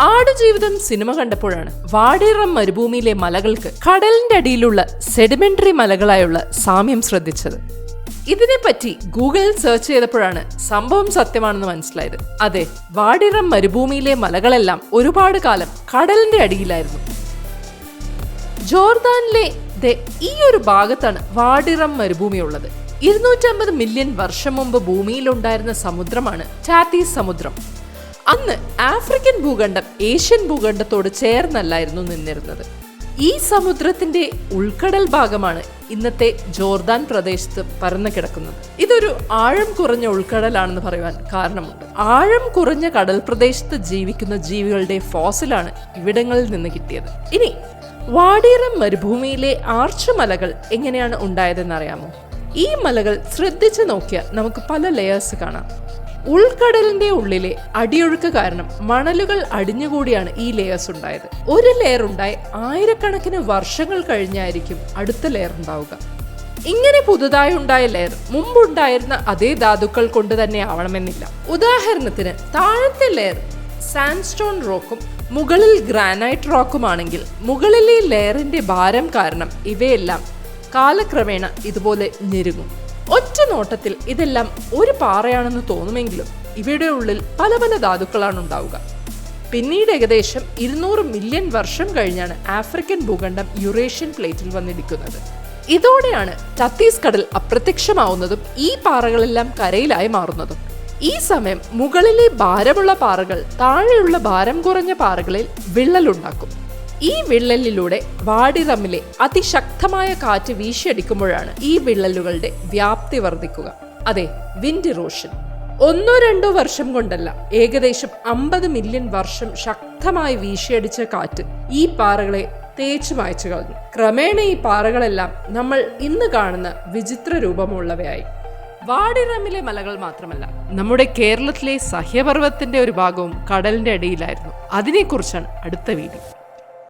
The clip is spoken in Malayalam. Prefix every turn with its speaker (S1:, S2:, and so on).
S1: ആടുജീവിതം സിനിമ കണ്ടപ്പോഴാണ് വാടേറം മരുഭൂമിയിലെ മലകൾക്ക് കടലിന്റെ അടിയിലുള്ള സെഡിമെന്ററി മലകളായുള്ള സാമ്യം ശ്രദ്ധിച്ചത്. ഇതിനെപ്പറ്റി ഗൂഗിളിൽ സെർച്ച് ചെയ്തപ്പോഴാണ് സംഭവം സത്യമാണെന്ന് മനസ്സിലായത്. അതെ വാടിറം മരുഭൂമിയിലെ മലകളെല്ലാം ഒരുപാട് കാലം കടലിന്റെ അടിയിലായിരുന്നു. ജോർദാനിലെ ഈ ഒരു ഭാഗത്താണ് വാടിറം മരുഭൂമി ഉള്ളത്. ഇരുന്നൂറ്റമ്പത് മില്യൺ വർഷം മുമ്പ് ഭൂമിയിലുണ്ടായിരുന്ന സമുദ്രമാണ് ടാത്തീസ് സമുദ്രം. അന്ന് ആഫ്രിക്കൻ ഭൂഖണ്ഡം ഏഷ്യൻ ഭൂഖണ്ഡത്തോട് ചേർന്നല്ലായിരുന്നു നിന്നിരുന്നത്. ഈ സമുദ്രത്തിന്റെ ഉൾക്കടൽ ഭാഗമാണ് ഇന്നത്തെ ജോർദാൻ പ്രദേശത്ത് പരന്നു കിടക്കുന്നത്. ഇതൊരു ആഴം കുറഞ്ഞ ഉൾക്കടലാണെന്ന് പറയുവാൻ കാരണമുണ്ട്. ആഴം കുറഞ്ഞ കടൽ പ്രദേശത്ത് ജീവിക്കുന്ന ജീവികളുടെ ഫോസിലാണ് ഇവിടങ്ങളിൽ നിന്ന് കിട്ടിയത്. ഇനി വാടിയറം മരുഭൂമിയിലെ ആർച്ച് മലകൾ എങ്ങനെയാണ് ഉണ്ടായതെന്ന് അറിയാമോ? ഈ മലകൾ ശ്രദ്ധിച്ചു നോക്കിയാൽ നമുക്ക് പല ലെയേഴ്സ് കാണാം. ഉൾക്കടലിന്റെ ഉള്ളിലെ അടിയൊഴുക്ക് കാരണം മണലുകൾ അടിഞ്ഞുകൂടിയാണ് ഈ ലെയേഴ്സ് ഉണ്ടായത്. ഒരു ലെയർ ഉണ്ടായി ആയിരക്കണക്കിന് വർഷങ്ങൾ കഴിഞ്ഞായിരിക്കും അടുത്ത ലെയർ ഉണ്ടാവുക. ഇങ്ങനെ പുതുതായി ഉണ്ടായ ലെയർ മുമ്പുണ്ടായിരുന്ന അതേ ധാതുക്കൾ കൊണ്ട് തന്നെ ആവണമെന്നില്ല. ഉദാഹരണത്തിന് താഴത്തെ ലെയർ സാൻഡ്സ്റ്റോൺ റോക്കും മുകളിൽ ഗ്രാനൈറ്റ് റോക്കുമാണെങ്കിൽ മുകളിലെ ലെയറിന്റെ ഭാരം കാരണം ഇവയെല്ലാം കാലക്രമേണ ഇതുപോലെ ഞെരുങ്ങും. നോട്ടത്തിൽ ഇതെല്ലാം ഒരു പാറയാണെന്ന് തോന്നുമെങ്കിലും ഇവയുടെ ഉള്ളിൽ പല പല ധാതുക്കളാണ് ഉണ്ടാവുക. പിന്നീട് ഏകദേശം ഇരുന്നൂറ് മില്യൺ വർഷം കഴിഞ്ഞാണ് ആഫ്രിക്കൻ ഭൂഖണ്ഡം യുറേഷ്യൻ പ്ലേറ്റിൽ വന്നിരിക്കുന്നത്. ഇതോടെയാണ് ഛത്തീസ്ഗഡിൽ അപ്രത്യക്ഷമാവുന്നതും ഈ പാറകളെല്ലാം കരയിലായി മാറുന്നതും. ഈ സമയം മുകളിലെ ഭാരമുള്ള പാറകൾ താഴെയുള്ള ഭാരം കുറഞ്ഞ പാറകളിൽ വിള്ളലുണ്ടാക്കും ഈ വിള്ളലിലൂടെ വാടിറമ്മിലെ അതിശക്തമായ കാറ്റ് വീശിയടിക്കുമ്പോഴാണ് ഈ വിള്ളലുകളുടെ വ്യാപ്തി വർദ്ധിക്കുക. അതെ വിൻഡ് ഇറോഷൻ ഒന്നോ രണ്ടോ വർഷം കൊണ്ടല്ല ഏകദേശം അമ്പത് മില്യൺ വർഷം ശക്തമായി വീശിയടിച്ച കാറ്റ് ഈ പാറകളെ തേച്ചു മായച്ചു കളഞ്ഞു. ക്രമേണ ഈ പാറകളെല്ലാം നമ്മൾ ഇന്ന് കാണുന്ന വിചിത്ര രൂപമുള്ളവയായി. വാടിറമ്മിലെ മലകൾ മാത്രമല്ല നമ്മുടെ കേരളത്തിലെ സഹ്യപർവത്തിന്റെ ഒരു ഭാഗവും കടലിന്റെ അടിയിലായിരുന്നു. അതിനെക്കുറിച്ചാണ് അടുത്ത വീഡിയോ.